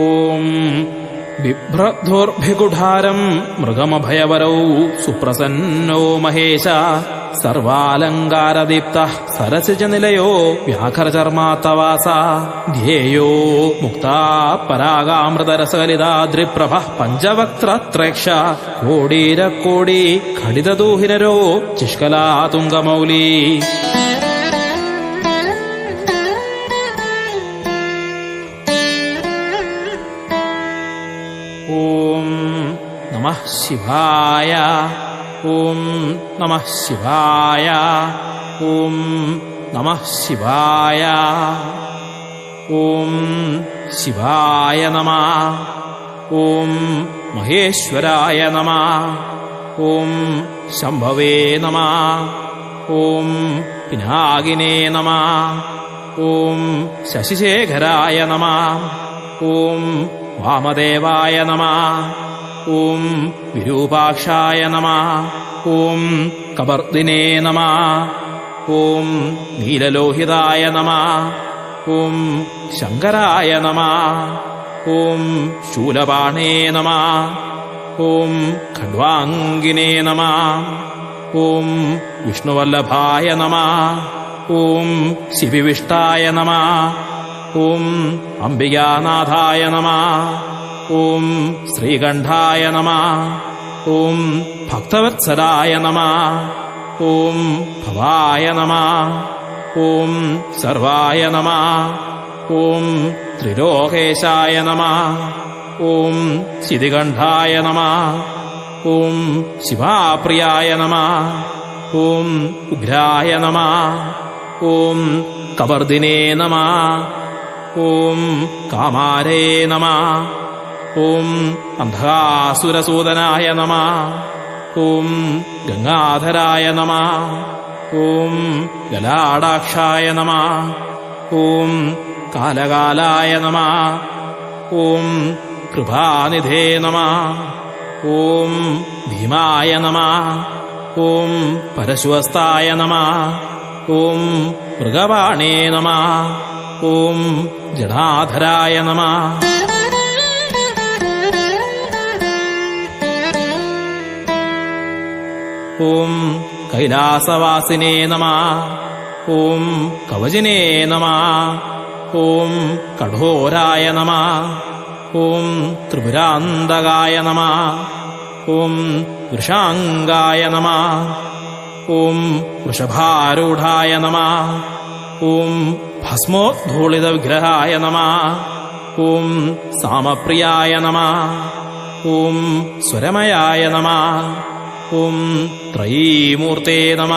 ॐ बिभ्रद्धोर्भिगुढारम् मृगमभयवरौ सुप्रसन्नो महेश सर्वालङ्कारदीप्तः सरसिजनिलयो व्याघ्रचर्मातवासा ध्येयो मुक्ता परागामृतरसलिदाद्रिप्रभः पञ्चवक्त्रत्रेक्ष कोडीरकोडी खडितदूहिररो चिष्कलातुङ्गमौली नमः शिवाय। ॐ नमः शिवाय। ॐ नमः शिवाय। ॐ शिवाय नमः। ॐ महेश्वराय नमः। ॐ शम्भवे नमः। ॐ पिनागिने नमः। ॐ शशिशेखराय नमः। ॐ वामदेवाय नमः। ഓം വിരൂപാക്ഷായ നമ ഓം കബർദിനേ നമ ഓം നീലലോഹിതായ നമ ഓം ശങ്കരായ നമ ഓം ശൂലപാണേ നമ ഓം ഖഡ്വാംഗിനേ നമ ഓം വിഷ്ണുവല്ലഭായ നമ ഓം ശിവിവിഷ്ടായ നമ ഓം അംബികാനാഥായ നമ ॐ श्रीगण्ठाय नमः। ॐ भक्तवत्सराय नमः। ॐ भवाय नमः। ॐ सर्वाय नमः। ॐ त्रिलोकेशाय नमः। ॐ सिदिगण्ठाय नमः। ॐ शिवाप्रियाय नमः। ॐ उग्राय नमः। ॐ कवर्दिने नमः। ॐ कामारे नमः। ഓം അന്ധകാസുരസൂദനായ നമ ഓം ഗംഗാധരായ നമ ഓം ഗലാടാക്ഷായ നമ ഓം കാലകാലായ നമ ഓം കൃപാനിധേ നമ ഓം ഭീമായ നമ ഓം പരശുവസ്തായ നമ ഓം മൃഗവാണേ നമ ഓം ജടാധരായ നമ ഓം കൈലാസവാസിനേ നമ ഓം കവചിനേ നമ ഓം കഠോരായ നമ ഓം ത്രിപുരാന്തകായ നമ ഓം വൃഷാംഗായ നമ ഓം വൃഷഭാരൂഢായ നമ ഓം ഭസ്മോദ്ധൂളിത വിഗ്രഹായ നമ ഓം സാമപ്രിയായ നമ ഓം സ്വരമയായ നമ ഓം ത്രയീമൂർത്തേ നമ.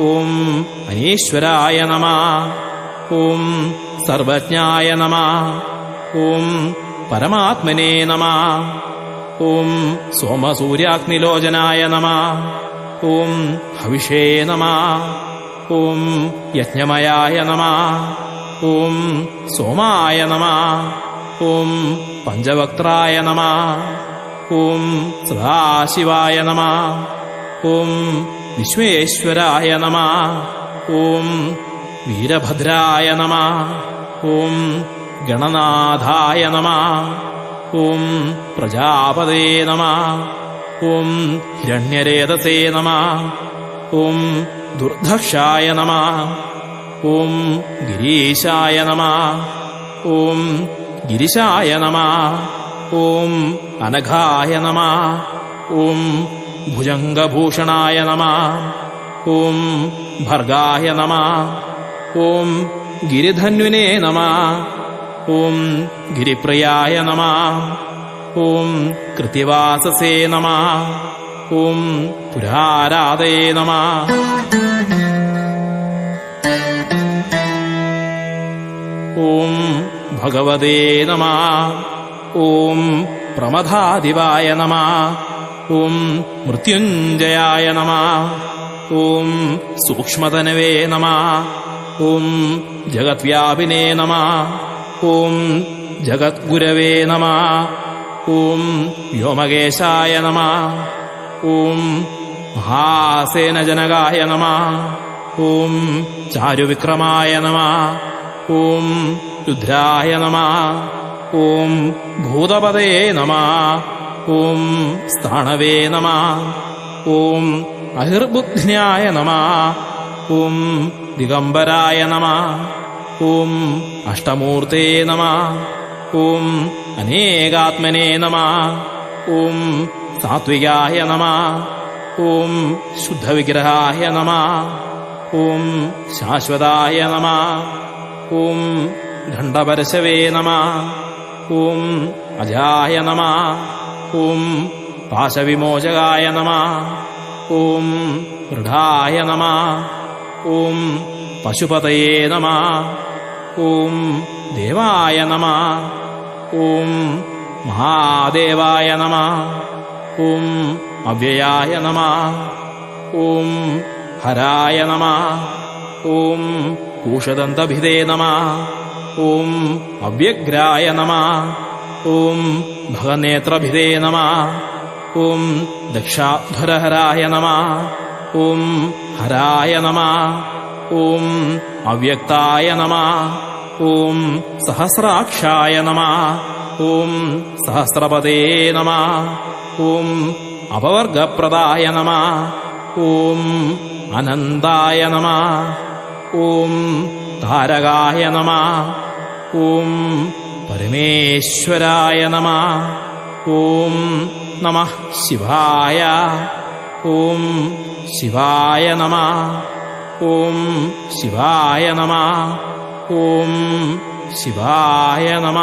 ഓം അനീശ്വരായ നമ. ഓം സർവജ്ഞായ നമ. ഓം പരമാത്മനേ നമ. ഓം സോമസൂര്യാഗ്നിലോചനായ നമ. ഓം ഹവിഷേ നമ. ഓം യജ്ഞമയായ നമ. ഓം സോമായ നമ. ഓം പഞ്ചവക്ത്രായ നമ. ഓം സദാശിവായ നമ. ഓം വിശ്വേശ്വരായ നമ. ഓം വീരഭദ്രായ നമ. ഓം ഗണനാഥായ നമ. ഓം പ്രജാപതേ നമ. ഓം ഹിരണ്യരേതസേ നമ. ഓം ദുർധക്ഷായ നമ. ഓം ഗിരീശായ നമ. ഓം ഗിരിശായ നമ. ॐ अनघाय नमः ॐ भुजङ्गभूषणाय नमः ॐ भर्गाय नमः ॐ गिरिधन्विने नमः ॐ गिरिप्रियाय नमः ॐ कृतिवाससे नमः ॐ पुरारादये नमः। ॐ भगवते नमः। ഓം പ്രമഥാദിവായ നമ. ഓം മൃത്യുഞ്ജയായ നമ. ഓം സൂക്ഷ്മതനവേ നമ. ഓം ജഗദ്വ്യാപിനേ നമ. ഓം ജഗദ്ഗുരവേ നമ. ഓം വ്യോമകേശായ നമ. ഓം മഹാസേനജനകായ നമ. ഓം ചാരുവിക്രമായ നമ. ഓം രുദ്രായ നമ. ഓം ഭൂതപതേ നമ. ഓം സ്ഥാണവേ നമ. ഓം അഹിർബുദ്ധ്യായ നമ. ഓം ദിഗംബരായ നമ. ഓം അഷ്ടമൂർത്തേ നമ. ഓം അനേകാത്മനേ നമ. ഓം സാത്വികായ നമ. ഓം ശുദ്ധവിഗ്രഹായ നമ. ഓം ശാശ്വതായ നമ. ഓം ഖണ്ഡപരശവേ നമ. ॐ अजाय नमः। ॐ पाशविमोचकाय नमः। ॐ ढाय नमः। ॐ पशुपतये नमः। ॐ देवाय नमः। ॐ महादेवाय नमः। ॐ अव्ययाय नमः। ॐ हराय नमः। ॐ षदन्तभिदे ॐ अव्यग्राय नमः। ॐ भगनेत्रभिदे दक्षाध्वरहराय नमः। ॐ हराय नमः। ॐ अव्यक्ताय नमः। ॐ सहस्राक्षाय नमः। ॐ सहस्रपदे नमः। ॐ अपवर्गप्रदाय नमः। ॐ अनन्दाय नमः। ॐ तारकाय नमः। ഓം പരമേശ്വരായ നമ. ഓം നമ ശിവായ. ഓം ശിവായ നമ. ഓം ശിവായ നമ. ഓം ശിവായ നമ.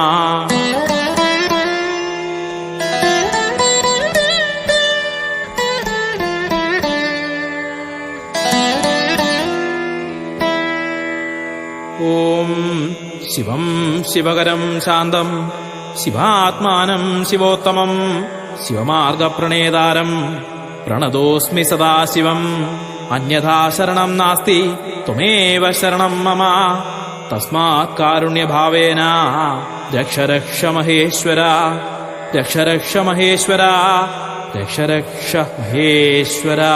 शिवम् शिवकरम् शान्तम् शिवात्मानम् शिवोत्तमम् शिवमार्गप्रणेदारम् प्रणतोऽस्मि सदा शिवम् अन्यथा शरणम् नास्ति त्वमेव शरणम् मम। तस्मात् कारुण्यभावेन रक्ष रक्ष महेश्वर रक्ष रक्ष महेश्वर रक्ष रक्ष महेश्वरा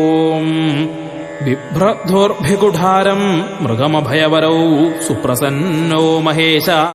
ഓം ബിഭ്രധോർഭികുഠാരം മൃഗമഭയവരൗ സുപ്രസന്നോ മഹേശ